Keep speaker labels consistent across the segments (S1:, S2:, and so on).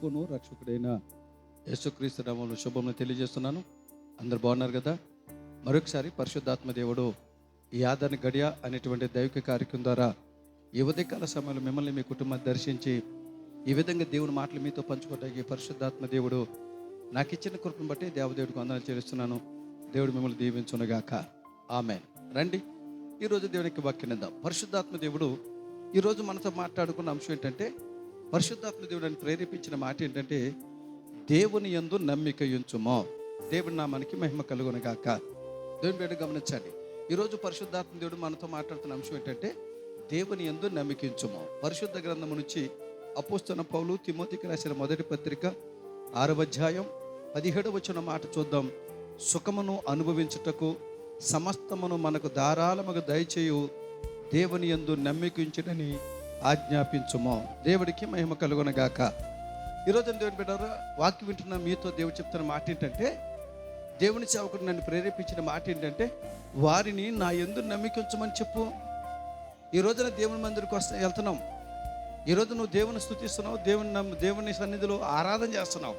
S1: ప్రభువుకును రక్షకుడైన యేసుక్రీస్తు నామంలో శుభమును తెలియజేస్తున్నాను. అందరు బాగున్నారు కదా? మరొకసారి పరిశుద్ధాత్మ దేవుడు ఈ ఆదరణ గడియ అనేటువంటి దైవిక కార్యక్రమం ద్వారా ఈ ఉదయకాల సమయంలో మిమ్మల్ని మీ కుటుంబాన్ని దర్శించి ఈ విధంగా దేవుని మాటలు మీతో పంచుకోవడానికి పరిశుద్ధాత్మ దేవుడు నాకు ఇచ్చిన కృపను బట్టి దేవదేవుడికి వందనాలు చేస్తున్నాను దేవుడు మిమ్మల్ని దీవించునగాక. ఆమె రండి. ఈరోజు దేవునికి వాక్యం ఇద్దాం పరిశుద్ధాత్మ దేవుడు ఈరోజు మనతో మాట్లాడుకున్న అంశం ఏంటంటే పరిశుద్ధాత్మ దేవుడు అని ప్రేరేపించిన మాట ఏంటంటే దేవుని యందు నమ్మిక ఉంచుమో. దేవుని మనకి మహిమ కలుగునగాక. దేవుని బిడ్డ గమనించండి. ఈరోజు పరిశుద్ధాత్మ దేవుడు మనతో మాట్లాడుతున్న అంశం ఏంటంటే దేవుని యందు నమ్మికించుమో పరిశుద్ధ గ్రంథము నుంచి అపోస్తున్న పౌలు తిమోతికి రాసిన మొదటి పత్రిక ఆరవ అధ్యాయం పదిహేడు వచ్చిన మాట చూద్దాం. సుఖమును అనుభవించుటకు సమస్తమును మనకు ధారాళముగా దయచేయు. దేవుని యందు నమ్మికించుడని ఆజ్ఞాపించుము. దేవుడికి మహిమ కలుగునగాక. ఈరోజు దేవుని బిడ్డారు వాక్యం వింటున్న మీతో దేవుడు చెప్తున్న మాట ఏంటంటే దేవుని సేవకుడు నన్ను ప్రేరేపించిన మాట ఏంటంటే వారిని నా ఎందు నమ్మికించమని చెప్పు. ఈ రోజున దేవుని మందిరికి వస్తా వెళ్తున్నాం. ఈరోజు నువ్వు దేవుని స్థుతిస్తున్నావు దేవుని నమ్ము దేవుని సన్నిధిలో ఆరాధన చేస్తున్నావు.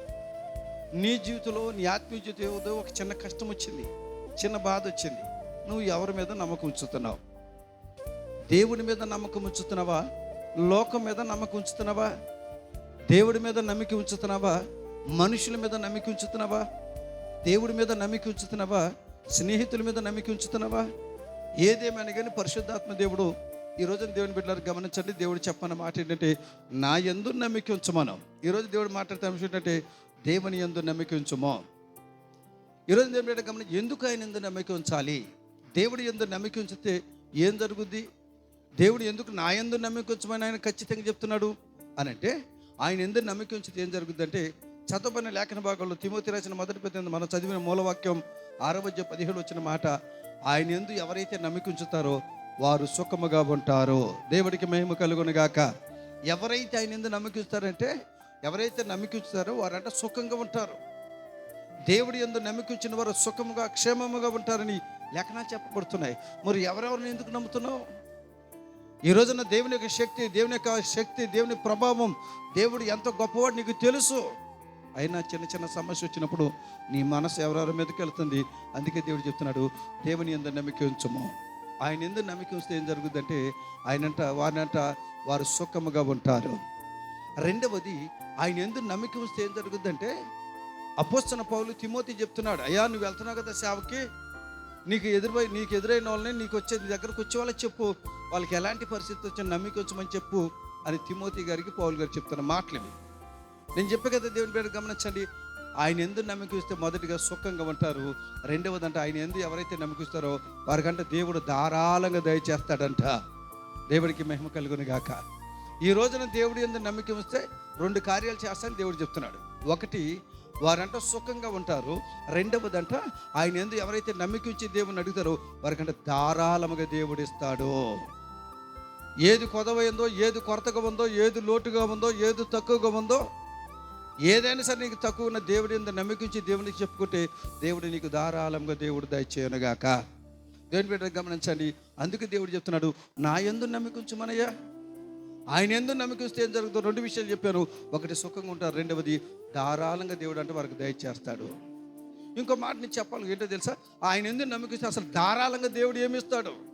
S1: నీ జీవితంలో నీ ఆత్మీయ జీవితంలో ఒక చిన్న కష్టం వచ్చింది చిన్న బాధ వచ్చింది. నువ్వు ఎవరి మీద నమ్మకం ఉంచుతున్నావు? దేవుని మీద నమ్మకం ఉంచుతున్నావా? లోకం మీద నమ్మకం ఉంచుతున్నావా? దేవుడి మీద నమ్మిక ఉంచుతున్నావా? మనుషుల మీద నమ్మిక ఉంచుతున్నావా? దేవుడి మీద నమ్మిక ఉంచుతున్నావా? స్నేహితుల మీద నమ్మిక ఉంచుతున్నావా? ఏదేమైనా కానీ పరిశుద్ధాత్మ దేవుడు ఈ రోజున దేవుని బిడ్డలు గమనించండి. దేవుడు చెప్పన్న మాట ఏంటంటే నా ఎందు నమ్మిక ఉంచమను. ఈరోజు దేవుడు మాట్లాడితే అంశం ఏంటంటే దేవుని ఎందు నమ్మిక ఉంచుమో. ఈరోజు దేవుని బిడ్డ గమనించి ఎందుకు ఆయన ఎందు నమ్మిక ఉంచాలి? దేవుడి ఎందు నమ్మిక ఉంచితే ఏం జరుగుద్ది? దేవుడు ఎందుకు నా ఎందు నమ్మిక ఉంచమని ఆయన ఖచ్చితంగా చెప్తున్నాడు అని అంటే ఆయన ఎందుకు నమ్మిక ఉంచితే ఏం జరుగుద్దంటే చదవబడిన లేఖన భాగంలో తిమోతి రాసిన మొదటి పెద్ద మనం చదివిన మూలవాక్యం ఆరవద్య పదిహేడు వచ్చిన మాట ఆయన ఎందు ఎవరైతే నమ్మిక ఉంచుతారో వారు సుఖముగా ఉంటారు. దేవుడికి మహిమ కలుగునుగాక ఎవరైతే ఆయన ఎందు నమ్మిక ఎవరైతే నమ్మిక ఉంచుతారో వారంట సుఖంగా ఉంటారు. దేవుడి ఎందు నమ్మిక ఉంచిన వారు సుఖముగా క్షేమముగా ఉంటారని లేఖనాలు చెప్పబడుతున్నాయి. మరి ఎవరెవరిని ఎందుకు నమ్ముతున్నావు? ఈ రోజున దేవుని యొక్క శక్తి దేవుని యొక్క శక్తి దేవుని ప్రభావం దేవుడు ఎంత గొప్పవాడు నీకు తెలుసు. అయినా చిన్న చిన్న సమస్య వచ్చినప్పుడు నీ మనసు ఎవరెవరి మీదకి వెళ్తుంది? అందుకే దేవుడు చెప్తున్నాడు దేవుని ఎందు నమ్మిక ఉంచము. ఆయన ఎందు నమ్మిక ఉంచితే ఏం జరుగుతుందంటే ఆయనంట వారినంట వారు సుఖముగా ఉంటారు. రెండవది ఆయన ఎందు నమ్మిక ఉంచితే ఏం జరుగుతుందంటే అపోస్తున్న పౌలు తిమోతి చెప్తున్నాడు అయ్యా నువ్వు వెళ్తున్నావు కదా సేవకి? నీకు ఎదురుపై నీకు ఎదురైన వాళ్ళని నీకు వచ్చే నీ దగ్గరకు వచ్చే వాళ్ళకి చెప్పు. వాళ్ళకి ఎలాంటి పరిస్థితి వచ్చిన నమ్మిక వచ్చమని చెప్పు అని తిమోతి గారికి పౌల్ గారు చెప్తున్న మాటలు ఇవి. నేను చెప్పే కదా దేవుని పేరు గమనించండి. ఆయన ఎందు నమ్మకిస్తే మొదటిగా సుఖంగా ఉంటారు. రెండవదంటే ఆయన ఎందు ఎవరైతే నమ్మకిస్తారో వారికంటే దేవుడు ధారాళంగా దయచేస్తాడంట. దేవుడికి మహిమ కలుగును గాక. ఈ రోజున దేవుడి ఎందు నమ్మకం వస్తే రెండు కార్యాలు చేస్తానని దేవుడు చెప్తున్నాడు. ఒకటి వారంట సుఖంగా ఉంటారు. రెండవదంట ఆయన ఎందు ఎవరైతే నమ్మిక ఉంచి దేవుని అడుగుతారో వారికంటే ధారాళముగా దేవుడు ఇస్తాడు. ఏది కొదవైందో ఏది కొరతగా ఉందో ఏది లోటుగా ఉందో ఏది తక్కువగా ఉందో ఏదైనా సరే నీకు తక్కువ ఉన్న దేవుడి ఎందు నమ్మికించి దేవునికి చెప్పుకుంటే దేవుడు నీకు ధారాళంగా దేవుడు దయచేయనుగాక దేవుని బిడ్డ గమనించండి. అందుకే దేవుడు చెప్తున్నాడు నా ఎందు నమ్మికుంచమనయ్యా ఆయన ఎందు నమ్మకిస్తే ఏం జరుగుతుందో రెండు విషయాలు చెప్పాను. ఒకటి సుఖంగా ఉంటారు రెండవది ధారాళంగా దేవుడు అంటే వారికి దయచేస్తాడు ఇంకో మాట నేను చెప్పాలి ఏంటో తెలుసా? ఆయన ఎందు నమ్మకిస్తే అసలు ధారాళంగా దేవుడు ఏమిస్తాడు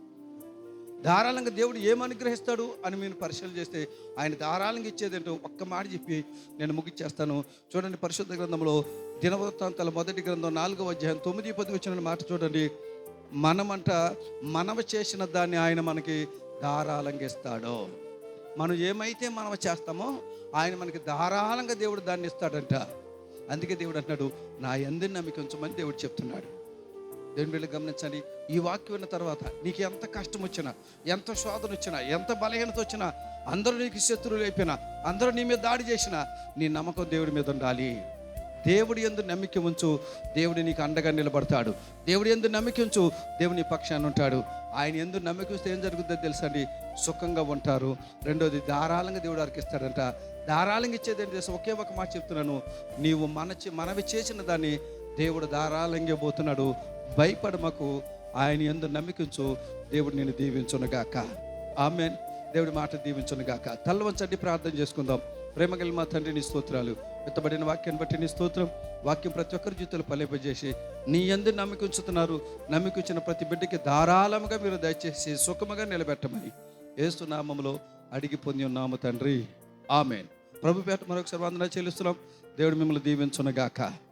S1: ధారాళంగా దేవుడు ఏం అనుగ్రహిస్తాడు అని మీరు పరిశీలన చేస్తే ఆయన ధారాళంగా ఇచ్చేదేంటో ఒక్క మాట చెప్పి నేను ముగిచ్చేస్తాను చూడండి పరిశుద్ధ గ్రంథంలో దినవృత్తాంతాల మొదటి గ్రంథం నాలుగవ అధ్యాయం తొమ్మిది పది వచ్చిన మాట చూడండి. మనమంట మనవ చేసిన దాన్ని ఆయన మనకి ధారాళంగా ఇస్తాడు. మనం ఏమైతే మనం చేస్తామో ఆయన మనకి ధారాళంగా దేవుడు దాన్ని ఇస్తాడంట. అందుకే దేవుడు అంటున్నాడు నా ఎందు నమ్మిక ఉంచమని దేవుడు చెప్తున్నాడు. దేవుని బిడ్డలు గమనించండి ఈ వాక్యం విన్న తర్వాత నీకు ఎంత కష్టం వచ్చినా ఎంత శోధన వచ్చినా ఎంత బలహీనత వచ్చినా అందరూ నీకు శత్రువులు అయిపోయినా అందరూ నీ మీద దాడి చేసినా నీ నమ్మకం దేవుడి మీద ఉండాలి. దేవుడి ఎందు నమ్మిక ఉంచు దేవుడు నీకు అండగా నిలబడతాడు. దేవుడి ఎందు నమ్మిక ఉంచు దేవుని పక్షాన్ని ఉంటాడు. ఆయన ఎందు నమ్మిక ఉంచితే ఏం జరుగుతుందో తెలుసండి? సుఖంగా ఉంటారు. రెండోది ధారాళంగా దేవుడు అర్కిస్తాడంట. ధారాళంగా ఇచ్చేది ఏంటి ఒకే ఒక మాట చెప్తున్నాను. నీవు మన మనవి చేసిన దాన్ని దేవుడు ధారాళంగా పోతున్నాడు. భయపడమకు. ఆయన ఎందు నమ్మికించు దేవుడు నేను దీవించునుగాక. ఆమె దేవుడి మాట దీవించును గాక. తల్ల వంచండి ప్రార్థన చేసుకుందాం. ప్రేమ కలిగిన మా తండ్రి నీ స్తోత్రాలు ఎత్తబడిన వాక్యాన్ని బట్టి నీ స్తోత్రం వాక్యం ప్రతి ఒక్కరి జీవితంలో ఫలింపజేసి నీ ఎందు నమ్మికుంచుతున్నారు ఉంచుతున్నారు. ప్రతి బిడ్డకి ధారాళముగా మీరు దయచేసి సుఖముగా నిలబెట్టమని ఏసునామములో అడిగి పొంది ఉన్నాము తండ్రి. ఆమెన్. ప్రభు పేట మరొకసారి వందన చెల్లిస్తున్నాం. దేవుడు మిమ్మల్ని దీవించునగాక